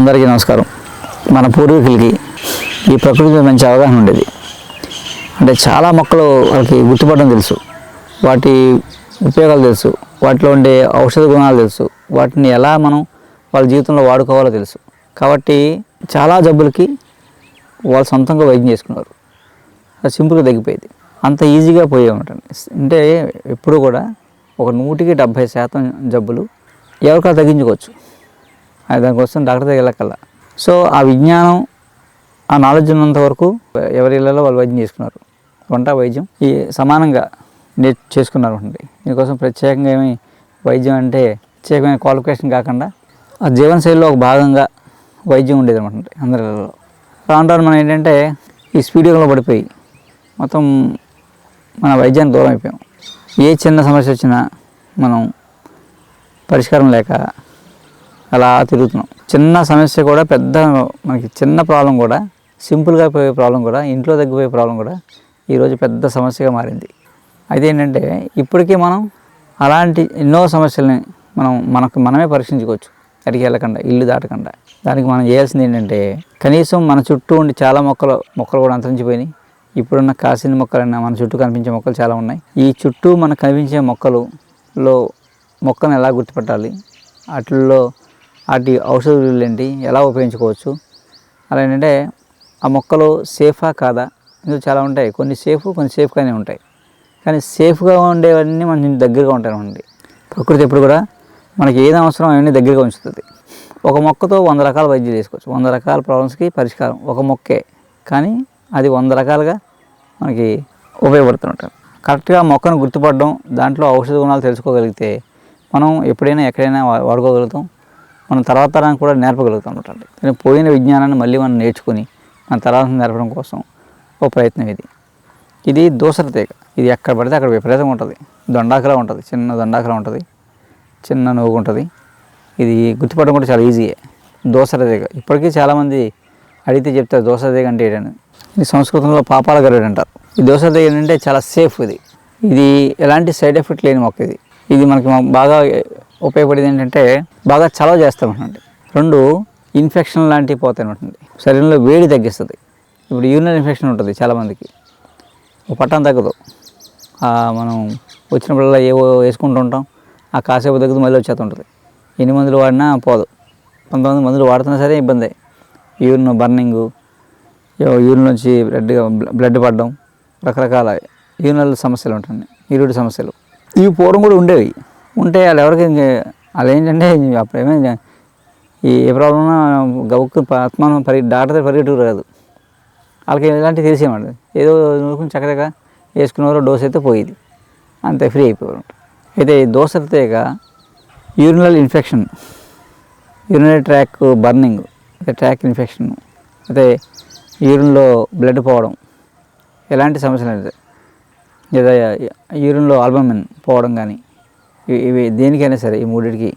అందరికీ నమస్కారం. మన పూర్వీకులకి ఈ ప్రకృతి మీద మంచి అవగాహన ఉండేది. అంటే చాలా మొక్కలు వాళ్ళకి గుర్తుపడడం తెలుసు. వాటి ఉపయోగాలు తెలుసు. వాటిలో ఉండే ఔషధ గుణాలు తెలుసు. వాటిని ఎలా మనం వాళ్ళ జీవితంలో వాడుకోవాలో తెలుసు. కాబట్టి చాలా జబ్బులకి వాళ్ళు సొంతంగా వైద్యం చేసుకున్నారు. అది సింపుల్గా తగ్గిపోయేది. అంత ఈజీగా పోయేమాట అంటే ఎప్పుడు కూడా ఒక నూటికి డెబ్భై శాతం జబ్బులు ఎవరికైనా తగ్గించుకోవచ్చు. దానికోసం డాక్టర్ దగ్గర వెళ్ళకల్లా సో ఆ విజ్ఞానం ఆ నాలెడ్జ్ ఉన్నంత వరకు ఎవరి ఇళ్ళలో వాళ్ళు వైద్యం చేసుకున్నారు. వంట వైద్యం ఈ సమానంగా నే చేసుకున్నారు అనుకోండి దీనికోసం ప్రత్యేకంగా ఏమి వైద్యం అంటే ప్రత్యేకమైన క్వాలిఫికేషన్ కాకుండా ఆ జీవనశైలిలో ఒక భాగంగా వైద్యం ఉండేది అనమాట అందరి ఇళ్ళలో రాను రాను మనం ఏంటంటే ఈ స్పీడియోలో పడిపోయి మొత్తం మన వైద్యానికి దూరం అయిపోయాం. ఏ చిన్న సమస్య వచ్చినా మనం పరిష్కారం లేక అలా తిరుగుతున్నాం. చిన్న సమస్య కూడా పెద్ద మనకి చిన్న ప్రాబ్లం కూడా సింపుల్గా పోయే ప్రాబ్లం కూడా ఇంట్లో తగ్గిపోయే ప్రాబ్లం కూడా ఈరోజు పెద్ద సమస్యగా మారింది. అయితే ఏంటంటే ఇప్పటికీ మనం అలాంటి ఎన్నో సమస్యల్ని మనం మనకు మనమే పరీక్షించుకోవచ్చు. అడిగి వెళ్ళకుండా ఇల్లు దాటకుండా. దానికి మనం చేయాల్సింది ఏంటంటే కనీసం మన చుట్టూ ఉండి చాలా మొక్కలు మొక్కలు కూడా అంతరించిపోయినాయి. ఇప్పుడున్న కాసిన మొక్కలైనా మన చుట్టూ కనిపించే మొక్కలు చాలా ఉన్నాయి. ఈ చుట్టూ మనకు కనిపించే మొక్కలులో మొక్కను ఎలా గుర్తుపట్టాలి? వాటిల్లో వాటి ఔషధులు ఏంటి ఎలా ఉపయోగించుకోవచ్చు అలా ఏంటంటే ఆ మొక్కలు సేఫా కాదా? ఇందులో చాలా ఉంటాయి. కొన్ని సేఫ్ కొన్ని సేఫ్గానే ఉంటాయి. కానీ సేఫ్గా ఉండేవన్నీ మన దగ్గరగా ఉంటాయి అండి ప్రకృతి ఎప్పుడు కూడా మనకి ఏది అవసరం అవన్నీ దగ్గరగా ఉంచుతుంది. ఒక మొక్కతో వంద రకాల వైద్యం చేసుకోవచ్చు. వంద రకాల ప్రాబ్లమ్స్కి పరిష్కారం ఒక మొక్కే. కానీ అది వంద రకాలుగా మనకి ఉపయోగపడుతుంటారు కరెక్ట్గా మొక్కను గుర్తుపడడం దాంట్లో ఔషధ గుణాలు తెలుసుకోగలిగితే మనం ఎప్పుడైనా ఎక్కడైనా వాడుకోగలుగుతాం. మనం తర్వాత తరానికి కూడా నేర్పగలుగుతాం అనమాట కానీ పోయిన విజ్ఞానాన్ని మళ్ళీ మనం నేర్చుకుని మన తరానికి నేర్పడం కోసం ఓ ప్రయత్నం ఇది. ఇది దూసర తీగ. ఇది ఎక్కడ పడితే అక్కడ విపరీతంగా ఉంటుంది. దొండాకలా ఉంటుంది. చిన్న దొండాకలా ఉంటుంది. చిన్న నువ్వు ఉంటుంది. ఇది గుర్తుపడడం కూడా చాలా ఈజీయే దోసర తీగ. ఇప్పటికీ చాలామంది అడిగితే చెప్తారు దోస తీగ అంటే ఏంటని ఇది సంస్కృతంలో పాపాల గరుడు అంటారు. ఈ దోస తీగ ఏంటంటే చాలా సేఫ్ ఇది. ఇది ఎలాంటి సైడ్ ఎఫెక్ట్ లేని మొక్క ఇది. ఇది మనకి బాగా ఉపయోగపడేది ఏంటంటే బాగా చలవ చేస్తామండి రెండు ఇన్ఫెక్షన్ లాంటివి పోతాయి శరీరంలో వేడి తగ్గిస్తుంది. ఇప్పుడు యూరినల్ ఇన్ఫెక్షన్ ఉంటుంది చాలామందికి పట్టం తగ్గదు. మనం వచ్చినప్పుడల్లా ఏవో వేసుకుంటూ ఉంటాం. ఆ కాసేపు తగ్గదు మళ్ళీ వచ్చేస్తుంటుంది ఎన్ని మందులు వాడినా పోదు. కొంతమంది మందులు వాడుతున్నా సరే ఇబ్బందే. యూరిన్ బర్నింగు యూరిన్ నుంచి బ్లడ్ బ్లడ్ పడడం రకరకాల యూరినల్ సమస్యలు ఉంటాయి ఈరుడి సమస్యలు. ఇవి పూర్వం కూడా ఉండేవి. ఉంటే వాళ్ళు ఎవరికి వాళ్ళు ఏంటంటే అప్పుడేమో ఇంక ఈ ఏ ప్రాబ్లం గవుక్కు ఆత్మానం పరి డాక్టర్ పరిగెట్టుకు రాదు వాళ్ళకి ఇలాంటివి తెలిసేవాడు ఏదో నూరుకుని చక్కగా వేసుకునేవారు డోస్ అయితే పోయేది. అంతే ఫ్రీ అయిపోయారు అయితే ఈ దోశ తీగ urinal infection urinary tract burning అయితే ట్రాక్ ఇన్ఫెక్షన్ అయితే యూరిన్లో బ్లడ్ పోవడం ఎలాంటి సమస్యలు అయితే. లేదా యూరిన్లో ఆల్బమిన్ పోవడం కానీ ఇవి- దేనికైనా సరే ఈ మూడింటికి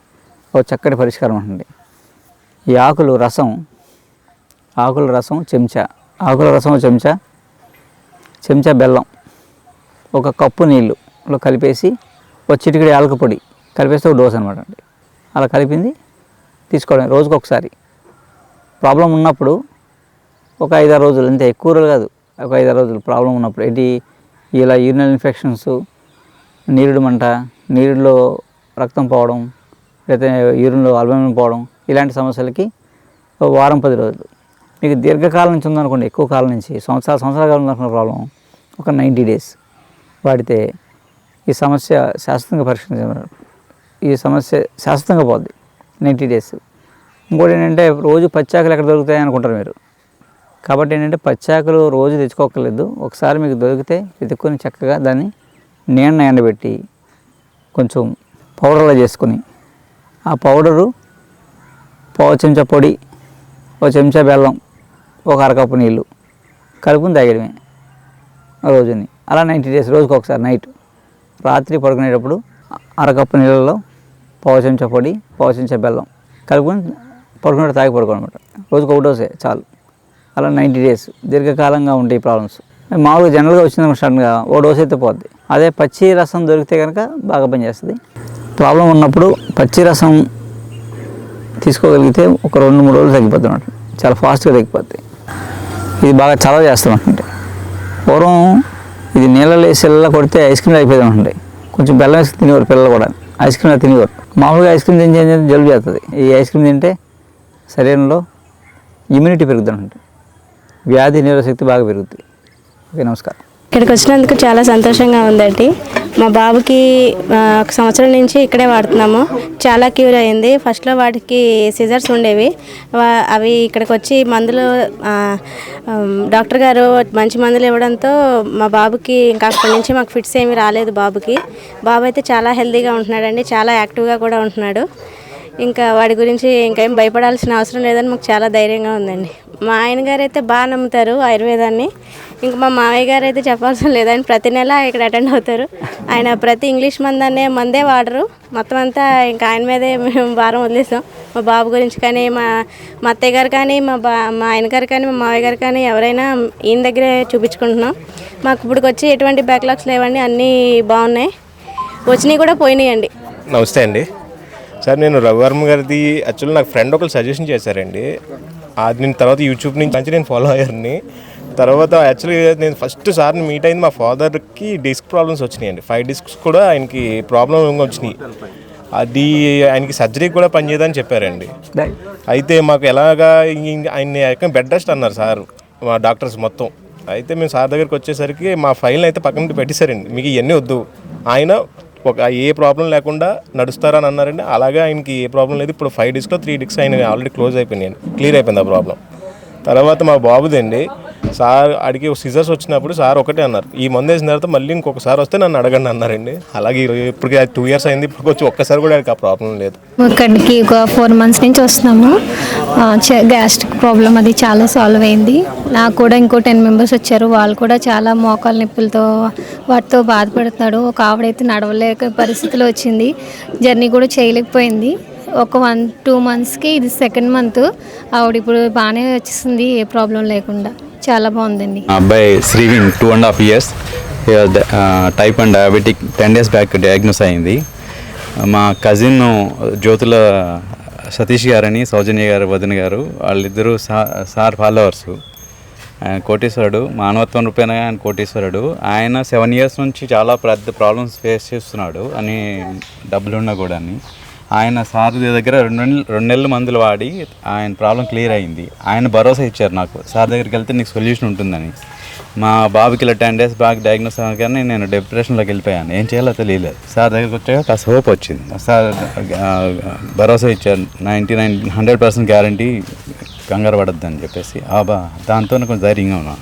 ఒక చక్కటి పరిష్కారం ఉంటుంది. ఈ ఆకులు రసం ఆకుల రసం చెంచా. ఆకుల రసం చెంచా? చెంచా బెల్లం. ఒక కప్పు నీళ్ళులో కలిపేసి ఒక చిటికడి ఆలక పొడి కలిపేస్తే ఒక డోస్ అనమాట అండి. అలా కలిపింది తీసుకోవడం రోజుకు ఒకసారి. ప్రాబ్లం ఉన్నప్పుడు ఒక ఐదారు రోజులు అంతే ఎక్కువ రోజులు కాదు ఒక ఐదారు రోజులు ప్రాబ్లం ఉన్నప్పుడు ఏంటి? ఇలా యూరినల్ ఇన్ఫెక్షన్స్ నీరుడు మంట నీరులో రక్తం పోవడం లేకపోతే యూరిన్లో అల్బమిన్ పోవడం ఇలాంటి సమస్యలకి వారం పది రోజులు. మీకు దీర్ఘకాలం నుంచి ఉందనుకోండి ఎక్కువ కాలం నుంచి సంవత్సరాల సంవత్సరాల కాలం ఉందనుకున్న ప్రాబ్లం ఒక నైంటీ డేస్ వాడితే ఈ సమస్య శాశ్వతంగా పరిష్కరించబడదు ఈ సమస్య శాశ్వతంగా పోద్ది నైంటీ డేస్. ఇంకోటి ఏంటంటే రోజు పచ్చాకులు ఎక్కడ దొరుకుతాయి అనుకుంటారు మీరు. కాబట్టి ఏంటంటే పచ్చాకులు రోజు తెచ్చుకోకర్లేదు ఒకసారి మీకు దొరికితే వెతుక్కొని చక్కగా దాన్ని నీళ్ళ ఎండబెట్టి కొంచెం పౌడర్లో చేసుకొని ఆ పౌడరు పావు చెంచా పొడి ఒక చెంచా బెల్లం ఒక అరకప్పు నీళ్ళు కలుపుని తాగడమే ఆ రోజుని. అలా నైంటీ డేస్ రోజుకి ఒకసారి నైట్. రాత్రి పడుకునేటప్పుడు అరకప్పు నీళ్ళలో పావు చెంచా పొడి పావు చెంచా బెల్లం కలుపుకొని పడుకునేటప్పుడు తాగి పడుకోనమాట రోజుకి ఒక డోసే చాలు. అలా నైంటీ డేస్ దీర్ఘకాలంగా ఉంటాయి ప్రాబ్లమ్స్. మామూలుగా జనరల్గా వచ్చిందనుకో సడన్గా ఓ డోస్ అయితే పోద్ది. అదే పచ్చి రసం దొరికితే కనుక బాగా పనిచేస్తుంది. ప్రాబ్లం ఉన్నప్పుడు పచ్చి రసం తీసుకోగలిగితే ఒక రెండు మూడు రోజులు తగ్గిపోతున్నట్టు చాలా ఫాస్ట్గా తగ్గిపోతుంది ఇది బాగా చలవ చేస్తాం అంటే పూర్వం ఇది నీళ్ళలో వేసి కొడితే ఐస్ క్రీమ్ అయిపోయింది ఉంటాయి కొంచెం బెల్లం వేసుకుని తినేవారు పిల్లలు కూడా. ఐస్ క్రీమ్ తినేవారు. మామూలుగా ఐస్ క్రీమ్ తిని జలుబు చేస్తుంది. ఈ ఐస్ క్రీమ్ తింటే శరీరంలో ఇమ్యూనిటీ పెరుగుతుంది వ్యాధి నిరోధశక్తి బాగా పెరుగుతుంది ఓకే నమస్కారం. ఇక్కడికి వచ్చినందుకు చాలా సంతోషంగా ఉందండి. మా బాబుకి ఒక సంవత్సరం నుంచి ఇక్కడే వాడుతున్నాము. చాలా క్యూర్ అయింది. ఫస్ట్లో వాటికి సిజర్స్ ఉండేవి. అవి ఇక్కడికి వచ్చి మందులు డాక్టర్ గారు మంచి మందులు ఇవ్వడంతో మా బాబుకి ఇంకా అక్కడి నుంచి మాకు ఫిట్స్ ఏమి రాలేదు బాబుకి. బాబు అయితే చాలా హెల్తీగా ఉంటున్నాడండి. చాలా యాక్టివ్గా కూడా ఉంటున్నాడు. ఇంకా వాడి గురించి ఇంకేం భయపడాల్సిన అవసరం లేదని మాకు చాలా ధైర్యంగా ఉందండి. మా ఆయన గారు అయితే బాగా నమ్ముతారు ఆయుర్వేదాన్ని. ఇంకా మా మావయ్య గారు అయితే చెప్పాల్సిన లేదని ప్రతి నెల ఇక్కడ అటెండ్ అవుతారు. ఆయన ప్రతి ఇంగ్లీష్ మందనే మందే వాడరు. మొత్తం అంతా ఇంకా ఆయన మీదే మేము భారం వదిలేసాం. మా బాబు గురించి కానీ మా మా అత్తయ్య గారు కానీ మా బా మా ఆయన గారు కానీ మా మావయ్య గారు కానీ ఎవరైనా ఈయన దగ్గరే చూపించుకుంటున్నాం. మాకు ఇప్పుడు వచ్చి ఎటువంటి బ్యాక్లాగ్స్ లేవండి. అన్నీ బాగున్నాయి. వచ్చినాయి కూడా పోయినాయండి. నమస్తే అండి. సార్ నేను రవివర్మ గారిది యాక్చువల్లీ నాకు ఫ్రెండ్ ఒకరు సజెషన్ చేశారండి. అది నేను తర్వాత యూట్యూబ్ నుంచి మంచి నేను ఫాలో అయ్యారని. తర్వాత యాక్చువల్లీ నేను ఫస్ట్ సార్ని మీట్ అయింది మా ఫాదర్కి డిస్క్ ప్రాబ్లమ్స్ వచ్చినాయండి. ఫైవ్ డిస్క్స్ కూడా ఆయనకి ప్రాబ్లం వచ్చినాయి. అది ఆయనకి సర్జరీ కూడా పనిచేయదని చెప్పారండి. అయితే మాకు ఎలాగా ఆయన ఆయన్ని బెడ్ రెస్ట్ అన్నారు సార్ మా డాక్టర్స్ మొత్తం. అయితే మేము సార్ దగ్గరికి వచ్చేసరికి మా ఫైల్ని అయితే పక్కన పెట్టేశారండి. మీకు ఇవన్నీ వద్దు. ఆయన ఒక ఏ ప్రాబ్లం లేకుండా నడుస్తారని అన్నారండి. అలాగే ఆయనకి ఏ ప్రాబ్లం లేదు. ఇప్పుడు ఫైవ్ డేస్లో త్రీ డేస్ ఆయన ఆల్రెడీ క్లోజ్ అయిపోయినాయి క్లియర్ అయిపోయింది ఆ ప్రాబ్లం తర్వాత మా బాబుదండి సార్ అడిగి సిజర్స్ వచ్చినప్పుడు సార్ ఒకటే అన్నారు. ఈ మందు వేసిన తర్వాత మళ్ళీ ఇంకొకసారి వస్తే నన్ను అడగండి అన్నారండి. అలాగే ఇప్పటికి టూ ఇయర్స్ అయింది. ఇప్పుడు వచ్చి ఒక్కసారి కూడా ఆ ప్రాబ్లం లేదు. ఇక్కడికి ఒక ఫోర్ మంత్స్ నుంచి వస్తున్నాము. గ్యాస్ట్రిక్ ప్రాబ్లం అది చాలా సాల్వ్ అయింది. నాకు కూడా ఇంకో టెన్ మెంబర్స్ వచ్చారు. వాళ్ళు కూడా చాలా మోకాల నొప్పులతో వాటితో బాధపడుతున్నాడు. ఒక ఆవిడైతే నడవలేక పరిస్థితిలో వచ్చింది. జర్నీ కూడా చేయలేకపోయింది. ఒక వన్ టూ మంత్స్కి ఇది సెకండ్ మంత్. ఆవిడ ఇప్పుడు బాగానే వచ్చేసింది ఏ ప్రాబ్లం లేకుండా. చాలా బాగుందండి. మా అబ్బాయి Shrivin two and half years type and diabetic ten days back diagnose అయింది. మా కజిన్ జ్యోతుల సతీష్ గారని సౌజన్య గారు వదిన గారు వాళ్ళిద్దరూ సా సార్ ఫాలోవర్స్. ఆయన కోటేశ్వరుడు మానవత్వం రూపేణ ఆయన కోటేశ్వరుడు. ఆయన సెవెన్ ఇయర్స్ నుంచి చాలా పెద్ద ప్రాబ్లమ్స్ ఫేస్ చేస్తున్నాడు అని డబ్బులున్నా కూడా అని. ఆయన సార్ దగ్గర రెండు నెలలు రెండు నెలలు మందులు వాడి ఆయన ప్రాబ్లం క్లియర్ అయింది. ఆయన భరోసా ఇచ్చారు నాకు. సార్ దగ్గరికి వెళ్తే నీకు సొల్యూషన్ ఉంటుందని. మా బాబుకి ఇలా టెన్ డేస్ బాగా డయాగ్నోస్ అవ్వగానే నేను డిప్రెషన్లోకి వెళ్ళిపోయాను. ఏం చేయాలో తెలియలేదు. సార్ దగ్గరికి వచ్చాక కాస్త హోప్ వచ్చింది. సార్ భరోసా ఇచ్చారు. Ninety nine hundred percent guarantee కంగారు పడద్దు అని చెప్పేసి. ఆ బా దాంతో కొంచెం ధైర్యంగా ఉన్నాను.